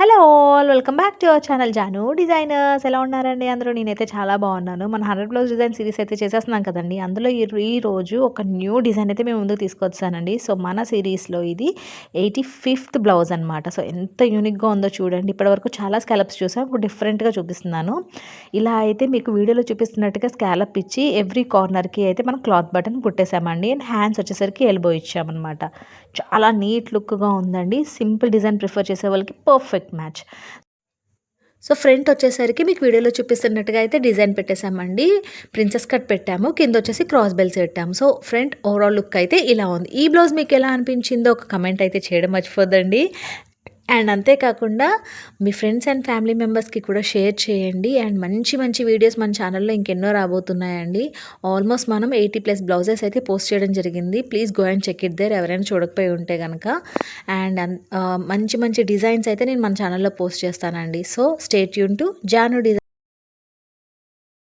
Hello all welcome back to our channel Janu designers ఎలా ఉన్నారండి అందరూ? నేనైతే చాలా బాగున్నాను. మన హండ్రెడ్ బ్లౌజ్ డిజైన్ సిరీస్ అయితే చేసేస్తున్నాం కదండి. అందులో ఈ ఈ రోజు ఒక న్యూ డిజైన్ అయితే మేము ముందుకు తీసుకొచ్చానండి. సో మన సిరీస్లో ఇది ఎయిటీ ఫిఫ్త్ బ్లౌజ్ అనమాట సో ఎంత యూనిక్గా ఉందో చూడండి. ఇప్పటివరకు చాలా స్కాలప్స్ చూసాం. ఇప్పుడు డిఫరెంట్గా చూపిస్తున్నాను. ఇలా అయితే మీకు వీడియోలో చూపిస్తున్నట్టుగా స్కాలప్ ఇచ్చి ఎవ్రీ కార్నర్కి అయితే మనం క్లాత్ బటన్ కుట్టేసామండి అండ్ హ్యాండ్స్ వచ్చేసరికి ఎల్బో ఇచ్చామన్నమాట. చాలా నీట్ లుక్గా ఉందండి. సింపుల్ డిజైన్ ప్రిఫర్ చేసే వాళ్ళకి పర్ఫెక్ట్ మ్యాచ్ సో ఫ్రంట్ వచ్చేసరికి మీకు వీడియోలో చూపిస్తున్నట్టుగా అయితే డిజైన్ పెట్టేసామండి ప్రిన్సెస్ కట్ పెట్టాము కింద వచ్చేసి క్రాస్ బెల్స్ పెట్టాము. సో ఫ్రంట్ ఓవరాల్ లుక్ అయితే ఇలా ఉంది. ఈ బ్లౌజ్ మీకు ఎలా అనిపించిందో ఒక కమెంట్ అయితే చేయడం మర్చిపోద్దండి. అండ్ అంతేకాకుండా మీ ఫ్రెండ్స్ అండ్ ఫ్యామిలీ మెంబర్స్కి కూడా షేర్ చేయండి. అండ్ మంచి మంచి వీడియోస్ మన ఛానల్లో ఇంకెన్నో రాబోతున్నాయండి. ఆల్మోస్ట్ మనం ఎయిటీ ప్లస్ బ్లౌజెస్ అయితే పోస్ట్ చేయడం జరిగింది. Please go and check it there. ఎవరైనా చూడకపోయి ఉంటే కనుక అండ్ మంచి మంచి డిజైన్స్ అయితే నేను మన ఛానల్లో పోస్ట్ చేస్తానండి. సో స్టేట్ యూన్ టు జాను డిజైన్